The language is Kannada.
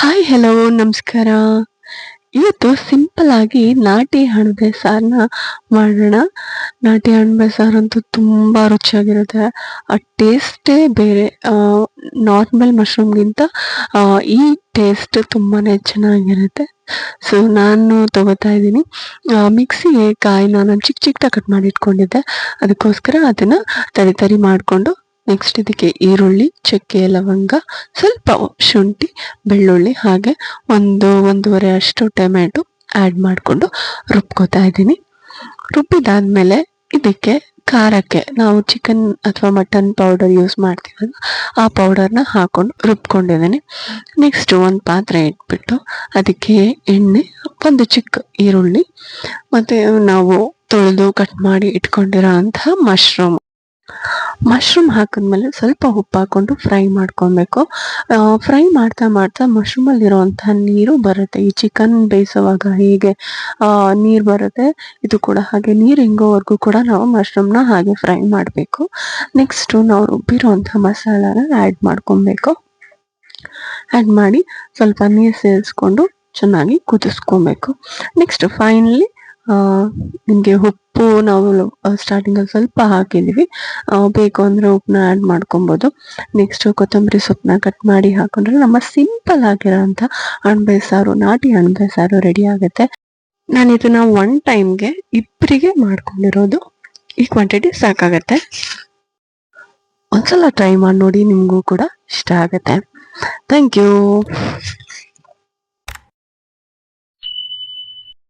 ಹಾಯ್ ಹಲೋ ನಮಸ್ಕಾರ. ಇವತ್ತು ಸಿಂಪಲ್ ಆಗಿ ನಾಟಿ ಅಣಬೆ ಸಾರನ್ನ ಮಾಡೋಣ. ನಾಟಿ ಅಣಬೆ ಸಾರಂತೂ ತುಂಬ ರುಚಿಯಾಗಿರುತ್ತೆ. ಆ ಟೇಸ್ಟೇ ಬೇರೆ. ನಾರ್ಮಲ್ ಮಶ್ರೂಮ್ಗಿಂತ ಈ ಟೇಸ್ಟ್ ತುಂಬಾ ಚೆನ್ನಾಗಿರುತ್ತೆ. ಸೊ ನಾನು ತಗೋತಾ ಇದ್ದೀನಿ. ಮಿಕ್ಸಿಗೆ ಕಾಯಿ ನಾನು ಚಿಕ್ಕ ಚಿಕ್ಕದಾಗಿ ಕಟ್ ಮಾಡಿ ಇಟ್ಕೊಂಡಿದ್ದೆ. ಅದಕ್ಕೋಸ್ಕರ ಅದನ್ನು ತರಿ ತರಿ ಮಾಡಿಕೊಂಡು ನೆಕ್ಸ್ಟ್ ಇದಕ್ಕೆ ಈರುಳ್ಳಿ, ಚಕ್ಕೆ, ಲವಂಗ, ಸ್ವಲ್ಪ ಶುಂಠಿ, ಬೆಳ್ಳುಳ್ಳಿ ಹಾಗೆ ಒಂದು ಒಂದೂವರೆ ಅಷ್ಟು ಟೊಮೆಟೊ ಆ್ಯಡ್ ಮಾಡಿಕೊಂಡು ರುಬ್ಕೋತಾ ಇದ್ದೀನಿ. ರುಬ್ಬಿದಾದ್ಮೇಲೆ ಇದಕ್ಕೆ ಖಾರಕ್ಕೆ ನಾವು ಚಿಕನ್ ಅಥವಾ ಮಟನ್ ಪೌಡರ್ ಯೂಸ್ ಮಾಡ್ತೀವಲ್ಲ, ಆ ಪೌಡರ್ನ ಹಾಕೊಂಡು ರುಬ್ಕೊಂಡಿದ್ದೀನಿ. ನೆಕ್ಸ್ಟ್ ಒಂದು ಪಾತ್ರೆ ಇಟ್ಬಿಟ್ಟು ಅದಕ್ಕೆ ಎಣ್ಣೆ, ಒಂದು ಚಿಕ್ಕ ಈರುಳ್ಳಿ, ಮತ್ತು ನಾವು ತೊಳೆದು ಕಟ್ ಮಾಡಿ ಇಟ್ಕೊಂಡಿರೋ ಅಂತಹ ಮಶ್ರೂಮ್ ಮಶ್ರೂಮ್ ಹಾಕಿದ್ಮೇಲೆ ಸ್ವಲ್ಪ ಉಪ್ಪು ಹಾಕೊಂಡು ಫ್ರೈ ಮಾಡ್ಕೊಬೇಕು. ಫ್ರೈ ಮಾಡ್ತಾ ಮಾಡ್ತಾ ಮಶ್ರೂಮಲ್ಲಿ ಇರುವಂತಹ ನೀರು ಬರುತ್ತೆ. ಈ ಚಿಕನ್ ಬೇಯಿಸುವಾಗ ಹೇಗೆ ನೀರು ಬರುತ್ತೆ, ಇದು ಕೂಡ ಹಾಗೆ ನೀರು ಹಿಂಗೋವರೆಗೂ ಕೂಡ ನಾವು ಮಶ್ರೂಮ್ನ ಹಾಗೆ ಫ್ರೈ ಮಾಡಬೇಕು. ನೆಕ್ಸ್ಟ್ ನಾವು ರುಬ್ಬಿರುವಂಥ ಮಸಾಲಾನ ಆ್ಯಡ್ ಮಾಡ್ಕೊಬೇಕು. ಆ್ಯಡ್ ಮಾಡಿ ಸ್ವಲ್ಪ ನೀರು ಸೇರಿಸ್ಕೊಂಡು ಚೆನ್ನಾಗಿ ಕುದಿಸ್ಕೊಬೇಕು. ನೆಕ್ಸ್ಟ್ ಫೈನಲಿ ನಿಮಗೆ ಉಪ್ಪು ನಾವು ಸ್ಟಾರ್ಟಿಂಗಲ್ಲಿ ಸ್ವಲ್ಪ ಹಾಕಿದ್ದೀವಿ. ಬೇಕು ಅಂದರೆ ಉಪ್ಪನ್ನ ಆ್ಯಡ್ ಮಾಡ್ಕೊಬೋದು. ನೆಕ್ಸ್ಟು ಕೊತ್ತಂಬರಿ ಸೊಪ್ಪನ್ನ ಕಟ್ ಮಾಡಿ ಹಾಕೊಂಡ್ರೆ ನಮ್ಮ ಸಿಂಪಲ್ ಆಗಿರೋಂಥ ಅಣಬೆ ಸಾರು, ನಾಟಿ ಅಣಬೆ ಸಾರು ರೆಡಿ ಆಗುತ್ತೆ. ನಾನು ಇದನ್ನ ಒನ್ ಟೈಮ್ಗೆ ಇಬ್ಬರಿಗೆ ಮಾಡ್ಕೊಂಡಿರೋದು. ಈ ಕ್ವಾಂಟಿಟಿ ಸಾಕಾಗತ್ತೆ. ಒಂದ್ಸಲ ಟ್ರೈ ಮಾಡಿ ನೋಡಿ ನಿಮಗೂ ಕೂಡ ಇಷ್ಟ ಆಗುತ್ತೆ. Thank you